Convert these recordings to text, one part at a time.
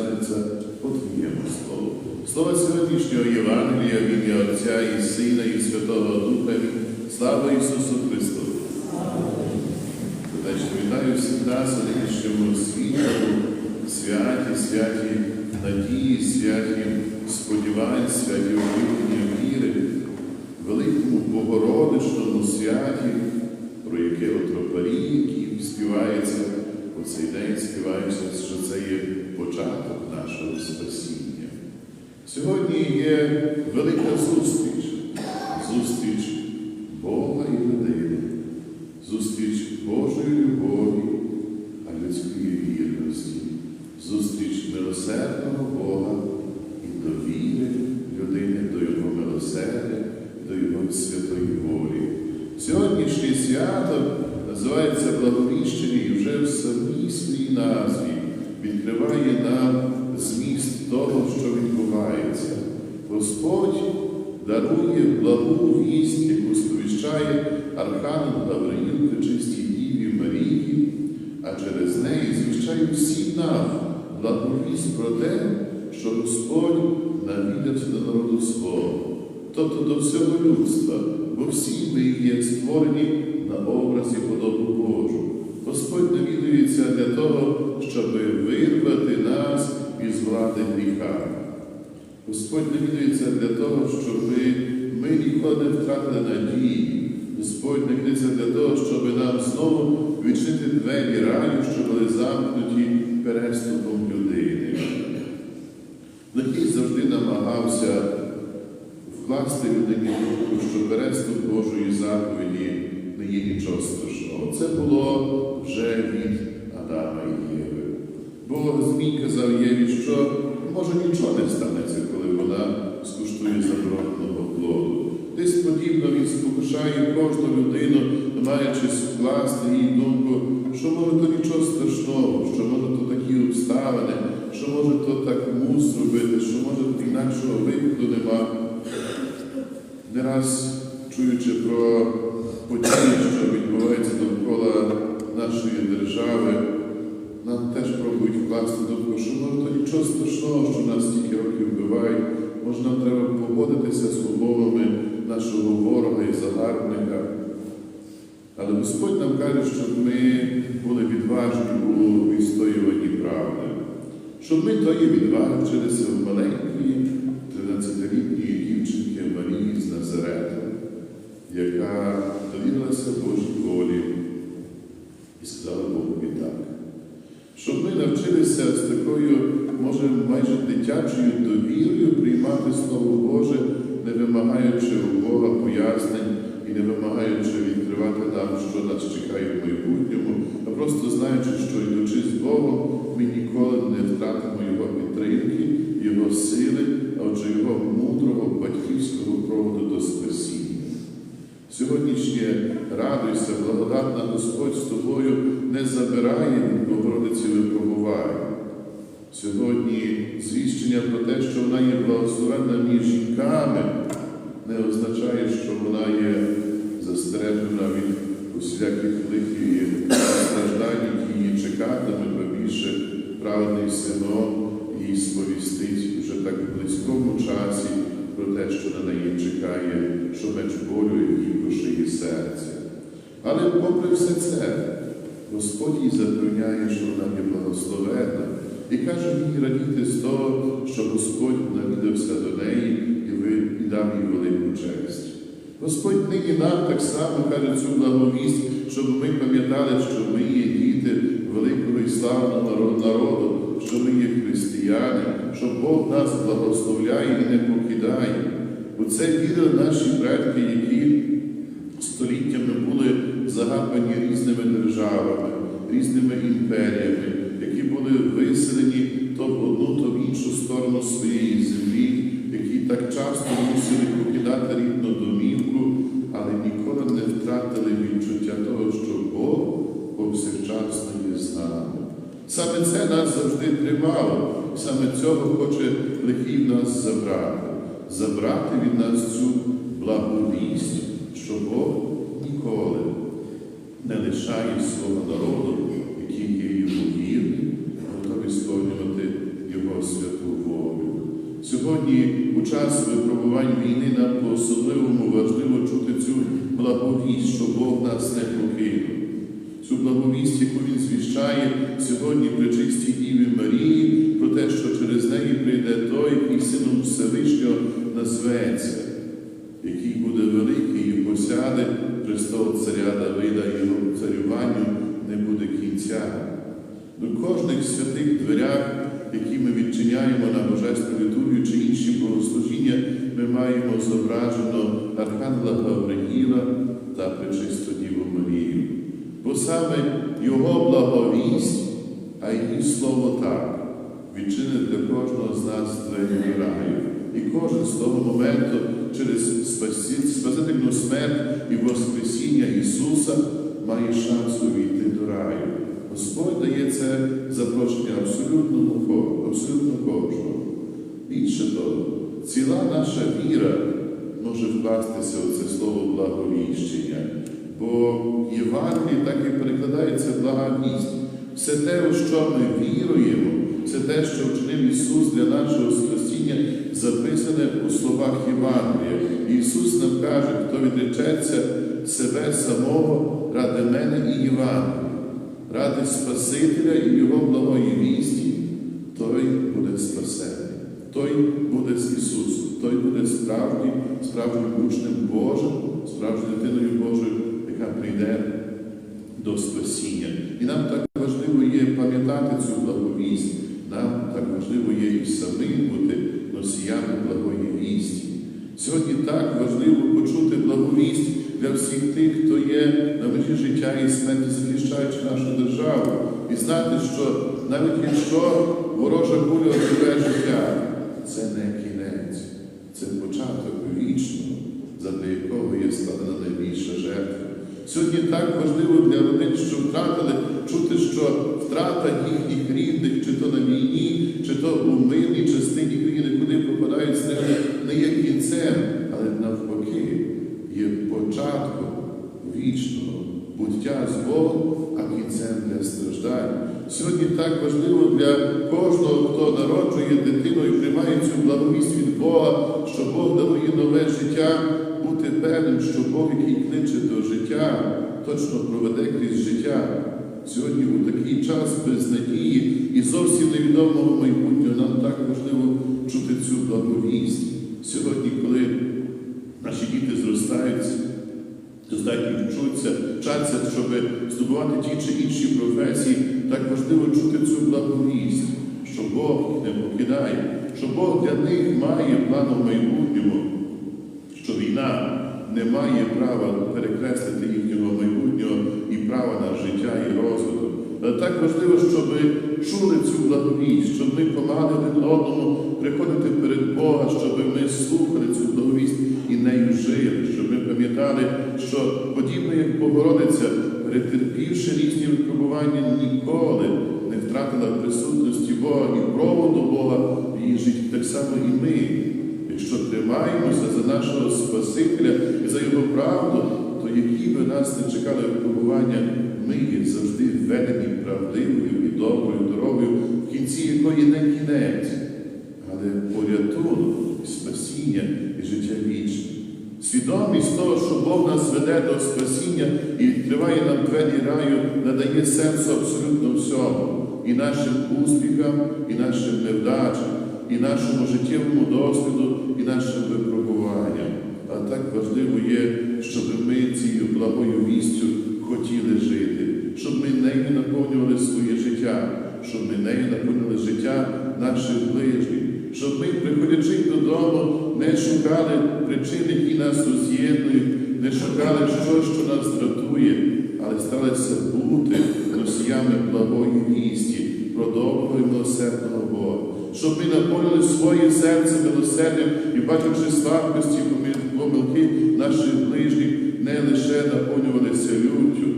Станеться по Твоєму слову. Слово сьогоднішнього Євангелія в ім'я Отця і Сина, і Святого Духа. Слава Ісусу Христу! Значить, вітаю всіх нас у нинішньому світлому, святі, святі надії, святі сподівань, святі укріплення віри, великому Богородичному святі, про яке отропарі, які співається у цей день, співається, що це є початок нашого спасіння. Сьогодні є велика зустріч, Бога і людини, зустріч Божої любові, а людської вірності, зустріч милосердного Бога і довіри людини до Його милосердя, до Його святої волі. Сьогоднішнє свято називається Благовіщення і вже в самій своїй назві відкриває нам зміст того, що відбувається. Господь дарує благу вість, яку сповіщає Архангел Гавриїл Пречистій Діві Марії, а через неї звіщає всім нам благовість про те, що Господь навідався до народу свого, тобто до всього людства, бо всі ми є створені на образі подобу Господь навідується для того, щоб ми ніколи не втратили надії. Господь навідується для того, щоб нам знову відчинити двері раю, що були замкнуті переступом людини. Лихий завжди намагався вкласти людині думку, що переступ Божої заповіді не є нічого страшного. Це було вже від Адама і Єви. Бо Змій казав Єві, що може нічого не станеться, коли вона скуштує забороненого плоду. Десь подібно він спокушає кожну людину, намагаючись вкласти їй думку, що може то нічого страшного, що може то такі обставини, що може то так мус робити, що може інакшого виходу нема. Не раз чуючи про події, що відбуваються довкола нашої держави, нам теж пробують вкласти думку, що може то нічого страшного, що нас стільки років вбивають, може нам треба погодитися з умовами нашого ворога і загарбника. Але Господь нам каже, щоб ми були відважні у відстоюванні правди, щоб ми тої відваги вчилися в маленької 13-літньої дівчинки Марії з Назарету, яка довірилася Божій волі і сказала Богові так. Навчилися з такою, може, майже дитячою довірою приймати Слово Боже, не вимагаючи у Бога пояснень і не вимагаючи відкривати нам, що нас чекає в майбутньому, а просто знаючи, що йдучи з Богом, ми ніколи не втратимо Його підтримки, Його сили, а отже Його мудрого батьківського проводу до спасіння. Сьогоднішнє радуйся, благодатна Господь з тобою не забирає Богородиці випробувань. Сьогодні звіщення про те, що вона є благословенна між жінками, не означає, що вона є застережена від усіляких лихів і страждань, які її чекатиме, бо більше праведний сино їй сповістить вже так в близькому часі про те, що на неї чекає, що меч болю, який душі серця. Але попри все це, Господь їй запевняє, що вона є благословенна, і каже їй радіти з того, що Господь навідався до неї і дав їй велику честь. Господь нині нам так само каже цю благовість, щоб ми пам'ятали, що ми є діти великого і славного народу, що ми є християни, що Бог нас благословляє і не покидає. У це вірили наші предки, які століттями були загарбані різними державами, різними імперіями, які були виселені то в одну, то в іншу сторону своєї землі, які так часто мусили покидати рідну домівку, але ніколи не втратили відчуття того, що Бог повсякчасно є з нами. Саме це нас завжди тримало, саме цього хоче лихий нас забрати, забрати від нас цю благовість, що Бог ніколи не лишає свого народу, який є йому вірний, готовий сповнювати сьогодні, у час випробувань війни, нам по-особливому важливо чути цю благовість, що Бог нас не покинув. Цю благовість, яку Він звіщає сьогодні при чистій Діві Марії, про те, що через неї прийде той, який сином Всевишнього назветься, який буде великий і посяде престол царя Давида, його царюванню не буде кінця. До кожних святих дверях, які ми відчиняємо на Божественну літургію чи інші богослужіння, ми маємо зображено Архангела Гавриїла та Пречисту Діву Марію. Бо саме Його благовість, а її слово так, відчинить для кожного з нас двері раю. І кожен з того моменту через спасительну смерть і Воскресіння Ісуса має шанс увійти до раю. Господь дає це запрошення абсолютному ко- абсолютно кожному. Більше того, ціла наша віра може вкластися у це слово благовіщення, бо Євангеліє так і перекладається благовість. Все те, у що ми віруємо, все те, що вчинив Ісус для нашого спасіння, записане у словах Євангелія. Ісус нам каже, хто відречеться себе самого ради мене і Євангелія, ради Спасителя і Його благої вісті, той буде спасений, той буде з Ісусом, той буде справжнім, справжнім учнем Божим, справжньою дитиною Божою, яка прийде до спасіння. І нам так важливо є пам'ятати цю благовість, нам так важливо є і самим бути носіями благої вісті. Сьогодні так важливо почути благовість для всіх тих, хто є життя і смерті, захищаючи нашу державу, і знати, що навіть якщо ворожа куля отриве життя, це не кінець, це початок вічного, задля якого є складена найбільша жертва. Сьогодні так важливо для родин, що втратили, чути, що втрата їхніх рідних, чи то на війні, чи то у мирній частині країни, куди попадають стріли, не є кінцем, але навпаки є початком вічного буття з Богом, а кінцем для страждань. Сьогодні так важливо для кожного, хто народжує дитину і приймає цю благовість від Бога, що Бог дарує нове життя, бути певним, що Бог, який кличе до життя, точно проведе крізь життя. Сьогодні у такий час без надії і зовсім невідомого майбутнього нам так важливо чути цю благовість. Сьогодні, коли наші діти зростають, достатньо вчуться, вчаться, щоб здобувати ті чи інші професії, так важливо чути цю благовість, що Бог не покидає, що Бог для них має план у майбутньому, що війна не має права перекреслити їхнього майбутнього і права на життя і розвиток. Але так важливо, щоб чули цю благовість, щоб ми помагали один одному приходити перед Бога, щоб ми слухали цю благовість і нею жили, щоб ми пам'ятали, що подібно як Богородиця, перетерпівши різні випробування, ніколи не втратила присутності Бога і проводу Бога в її житті, так само і ми. Якщо тримаємося за нашого Спасителя і за Його правду, які би нас не чекали випробування, ми є завжди введені правдивою і доброю дорогою, в кінці якої не кінець, але порятунок, і спасіння і життя вічне. Свідомість того, що Бог нас веде до спасіння і відкриває нам двері раю, надає сенсу абсолютно всьому, і нашим успіхам, і нашим невдачам, і нашому життєвому досвіду, і нашим випробуванням. А так важливо є, щоб ми цією благою вістю хотіли жити, щоб ми нею наповнювали своє життя, щоб ми нею наповнювали життя наших ближніх, щоб ми, приходячи додому, не шукали причин, які нас роз'єднують, не шукали щось, що нас дратує, але старалися бути носіями благої вісті про милосердного Бога. Щоб ми наповнили своє серце милосердям і бачивши слабкості, помі- помилки наших ближніх, не лише наповнювалися люттю,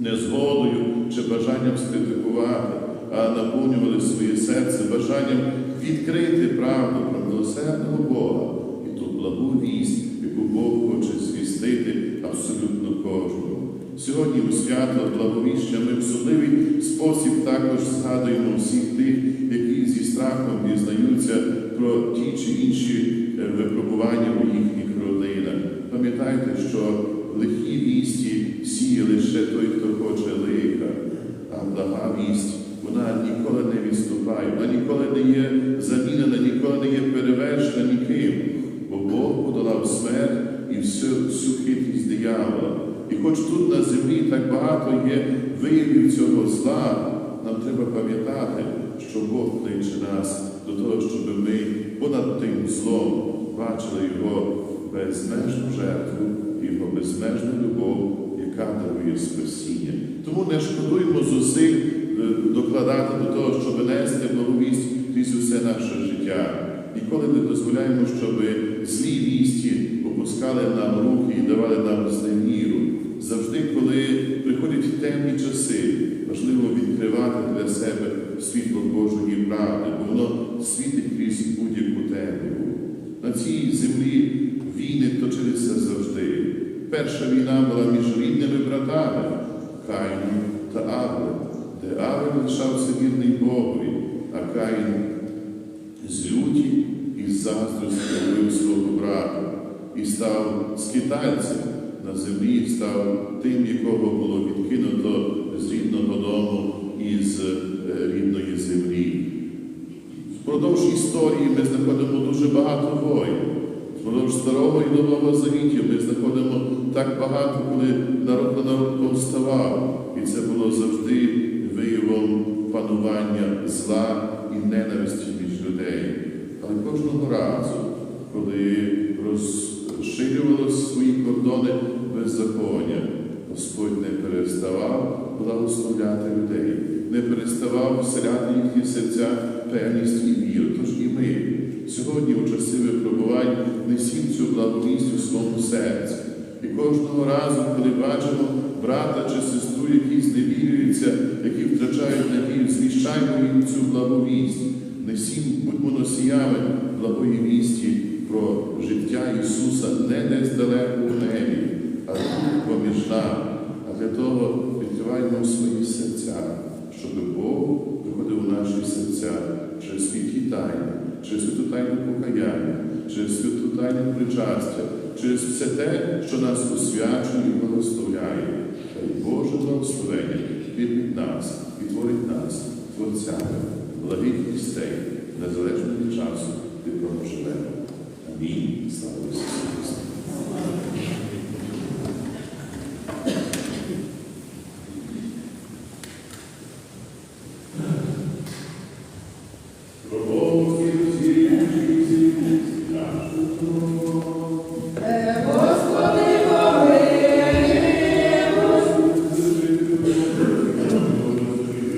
незгодою чи бажанням скритикувати, а наповнювали своє серце бажанням відкрити правду про милосердного Бога і ту благу вість, яку Бог хоче звістити абсолютно кожному. Сьогодні у свято благовіща ми в особливий спосіб також згадуємо всіх тих, які зі страхом дізнаються про ті чи інші е, випробування у їхніх родинах. Пам'ятайте, що лихі вісті сіє лише той, хто хоче лиха, а блага вість, вона ніколи не відступає, вона ніколи не є замінена, ніколи не є перевершена ніким. Бо Бог подолав смерть і всю, всю хитрість диявола. І хоч тут на землі так багато є виявів цього зла, нам треба пам'ятати, що Бог кличе нас до того, щоб ми понад тим злом бачили Його безмежну жертву, Його безмежну любов, яка дарує спасіння. Тому не шкодуємо зусиль е, докладати до того, щоб нести благовість крізь усе наше життя. Ніколи не дозволяємо, щоб злі вісті опускали нам руки і давали нам зневіру. Завжди, коли приходять темні часи, важливо відкривати для себе світло Божої правди, бо воно світить крізь будь-яку темряву. На цій землі війни точилися завжди. Перша війна була між рідними братами Каїном та Авлем, де Авель лишався вірний Богові, а Каїн з люті і з заздрості любив свого брата і став скитальцем на землі, став тим, якого було відкинуто з рідного дому і з е, рідної землі. Впродовж історії ми знаходимо дуже багато воїн. Впродовж старого і нового завітів ми знаходимо так багато, коли народ на народ повставав. І це було завжди виявом панування зла і ненависті між людей. Але кожного разу, коли розширювало свої кордони беззаконня, Господь не переставав благословляти людей, не переставав вселяти їхні серця певність і віру. Тож і ми сьогодні, у часи випробувань, несіть цю благовість у своєму серці. І кожного разу, коли бачимо брата чи сестру, які зневірюються, які втрачають надію, звіщаємо їм цю благовість. Несім, будьмо носіями благої вісті про життя Ісуса не десь далеко в небі, а тут поміж нами. А для того відкриваємо свої серця, щоб Бог виходив у наші серця через святі тайни, через святу тайну покаяння, через святу тайну причастя, через все те, що нас освячує і благословляє. Хай Боже благословення від нас і творить нас творцями, благих вістей, незалежно від часу,